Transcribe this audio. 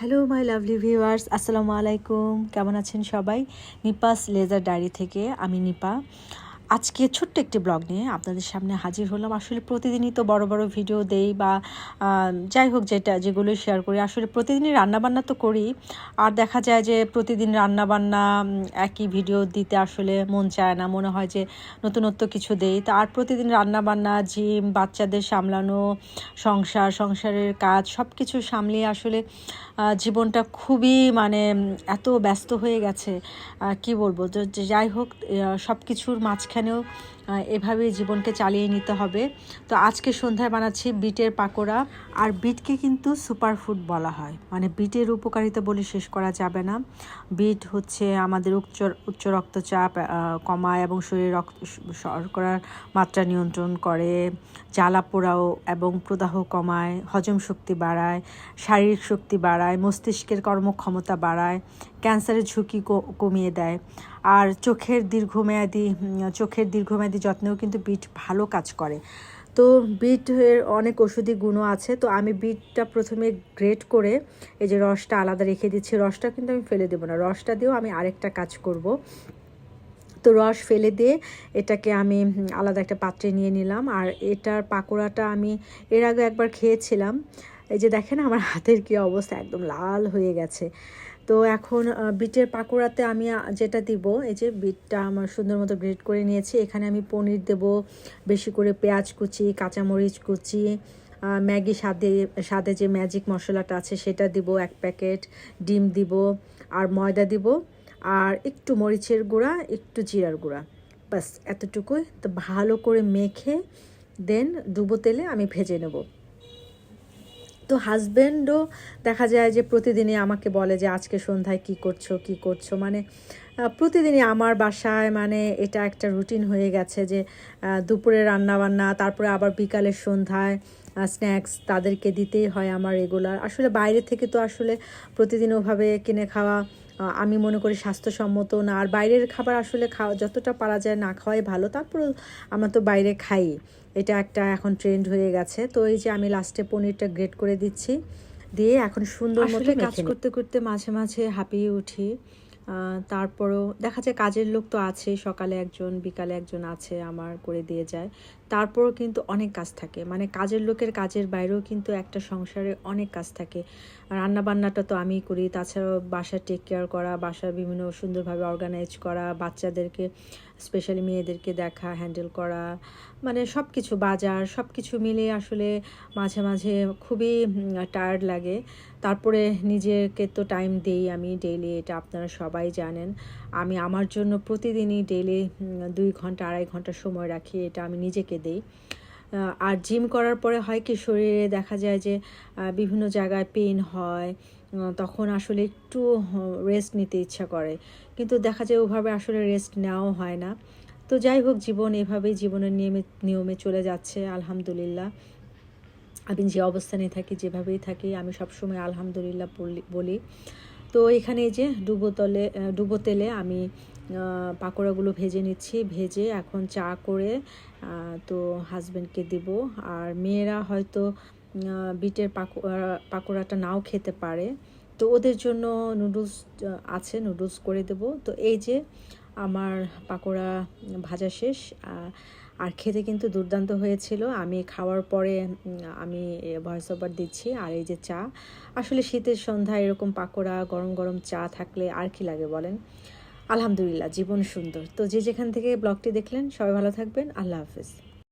Hello my lovely viewers আসসালামু আলাইকুম কেমন আছেন সবাই? নিপাস লেজার ডায়েরি থেকে আমি নিপা। আজকে ছোট্ট একটি ব্লগ নিয়ে আপনাদের সামনে হাজির হলাম। আসলে প্রতিদিনই তো বড় বড় ভিডিও দেই বা যাই হোক যেটা যেগুলো শেয়ার করি। আসলে প্রতিদিনই রান্নাবান্না তো করি। আর দেখা যায় যে প্রতিদিন রান্নাবান্না একই ভিডিও দিতে আসলে মন চায় না। মনে হয় যে নতুনত্ব কিছু দেই। তা আর প্রতিদিন রান্নাবান্না, জিম, বাচ্চাদের সামলানো, সংসার, সংসারের কাজ সব কিছু সামলিয়ে আসলে জীবনটা খুবই মানে এত ব্যস্ত হয়ে গেছে। কি বলব? যাই হোক সব কিছুর মাঝখানেও আহ, এভাবেই জীবনকে চালিয়ে নিতে হবে। তো আজকে সন্ধ্যায় বানাচ্ছি বিটের পাকোড়া। আর বিটকে কিন্তু সুপারফুড বলা হয়। মানে বিটের উপকারিতা বলে শেষ করা যাবে না। বিট হচ্ছে আমাদের উচ্চ উচ্চ রক্তচাপ কমায় এবং শরীরে রক্ত শর্করার মাত্রা নিয়ন্ত্রণ করে জ্বালা পোড়াও এবং প্রদাহ কমায় হজম শক্তি বাড়ায় শারীরিক শক্তি বাড়ায় মস্তিষ্কের কর্মক্ষমতা বাড়ায় ক্যান্সারের ঝুঁকি কমিয়ে দেয়। আর চোখের দীর্ঘমেয়াদী চোখের দীর্ঘমেয়াদী যত্নেও কিন্তু বিট ভালো কাজ করে। তো বিটের অনেক ওষুধি গুণও আছে। তো আমি বিটটা প্রথমে গ্রেট করে এই যে রসটা আলাদা রেখে দিচ্ছি। রসটা কিন্তু আমি ফেলে দেবো না। রসটা দিয়েও আমি আরেকটা কাজ করব। তো রস ফেলে দিয়ে এটাকে আমি আলাদা একটা পাত্রে নিয়ে নিলাম। আর এটার পাকোড়াটা আমি এর আগে একবার খেয়েছিলাম। এই যে দেখেন আমার হাতের কি অবস্থা, একদম লাল হয়ে গেছে। তো এখন বিটের পাকোড়াতে আমি যেটা দিব, এই যে বিটটা আমার সুন্দর মতো গ্রেড করে নিয়েছি, এখানে আমি পনির দেব, বেশি করে পেঁয়াজ কুচি, কাঁচামরিচ কুচি ম্যাগি স্বাদে স্বাদে যে ম্যাজিক মশলাটা আছে সেটা দিব, এক প্যাকেট, ডিম দিব, আর ময়দা দিব, আর একটু মরিচের গুঁড়া, একটু জিরার গুঁড়া, ব্যাস এতটুকুই। তো ভালো করে মেখে, দেন ডুবো তেলে আমি ভেজে নেব। তো হাজব্যান্ডও দেখা যায় যে প্রতিদিনই আমাকে বলে যে আজকে সন্ধ্যায় কি করছ কি করছ? মানে প্রতিদিনই আমার বাসায় মানে এটা একটা রুটিন হয়ে গেছে যে দুপুরে রান্নাবান্না, তারপরে আবার বিকালের সন্ধ্যায় স্ন্যাক্স তাদেরকে দিতেই হয় আমার রেগুলার আসলে বাইরে থেকে তো আসলে প্রতিদিন ওভাবে কিনে খাওয়া আমি মনে করি স্বাস্থ্যসম্মত না। আর বাইরের খাবার আসলে খাওয়া যতটা পারা যায় না খাওয়াই ভালো তারপরেও আমরা তো বাইরে খাই। এটা একটা এখন ট্রেন্ড হয়ে গেছে। তো এই যে আমি লাস্টে পনিরটা গ্রেট করে দিচ্ছি। দিয়ে এখন সুন্দর মতো কাজ করতে করতে মাঝে মাঝে হাঁপিয়ে উঠি। তারপরেও দেখা যায় কাজের লোক তো আছে সকালে একজন বিকালে একজন আছে আমার করে দিয়ে যায়। তারপরও কিন্তু অনেক কাজ থাকে। মানে কাজের লোকের কাজের বাইরেও কিন্তু একটা সংসারে অনেক কাজ থাকে। রান্না বান্নাটা তো আমিই করি। তাছাড়াও বাসা টেক কেয়ার করা বাসা বিভিন্ন সুন্দরভাবে অর্গানাইজ করা, বাচ্চাদেরকে স্পেশালি মেয়েদেরকে দেখা হ্যান্ডেল করা মানে সব কিছু বাজার সব কিছু মিলে আসলে মাঝে মাঝে খুবই টায়ার্ড লাগে। তারপরে নিজেকে তো টাইম দেই আমি ডেইলি এটা আপনারা সবাই জানেন। আমি আমার জন্য প্রতিদিনই ডেইলি দুই ঘণ্টা, আড়াই ঘণ্টা সময় রাখি। এটা আমি নিজেকে দেই। আহ, আর জিম করার পরে হয় কি শরীরে দেখা যায় যে বিভিন্ন জায়গায় পেন হয় তখন আসলে একটু রেস্ট নিতে ইচ্ছা করে। কিন্তু দেখা যায় ওভাবে আসলে রেস্ট নেওয়াও হয় না। তো যাই হোক জীবন এভাবেই জীবনের নিয়মে নিয়মে চলে যাচ্ছে আলহামদুলিল্লাহ। আমি যে অবস্থানে থাকি যেভাবেই থাকি আমি সবসময় আলহামদুলিল্লাহ বলি। তো এখানে যে ডুবো তলে ডুবো তেলে আমি পাকোড়াগুলো ভেজে নিচ্ছি। ভেজে এখন চা করে তো হাজব্যান্ডকে দিব। আর মেয়েরা হয়তো বিটের পাকোড়া পাকোড়াটা নাও খেতে পারে। তো ওদের জন্য নুডলস আছে নুডলস করে দেব। তো এই যে আমার পাকোড়া ভাজা শেষ আর খেতে কিন্তু দুর্দান্ত হয়েছিল। আমি খাওয়ার পরে আমি ভয়েস ওভার দিচ্ছি। আর এই যে চা, আসলে শীতের সন্ধ্যায় এরকম পাকোড়া, গরম গরম চা থাকলে আর কি লাগে বলেন? আলহামদুলিল্লাহ, জীবন সুন্দর। তো যে যেখান থেকে ব্লগটি দেখলেন, সবাই ভালো থাকবেন। আল্লাহ হাফেজ।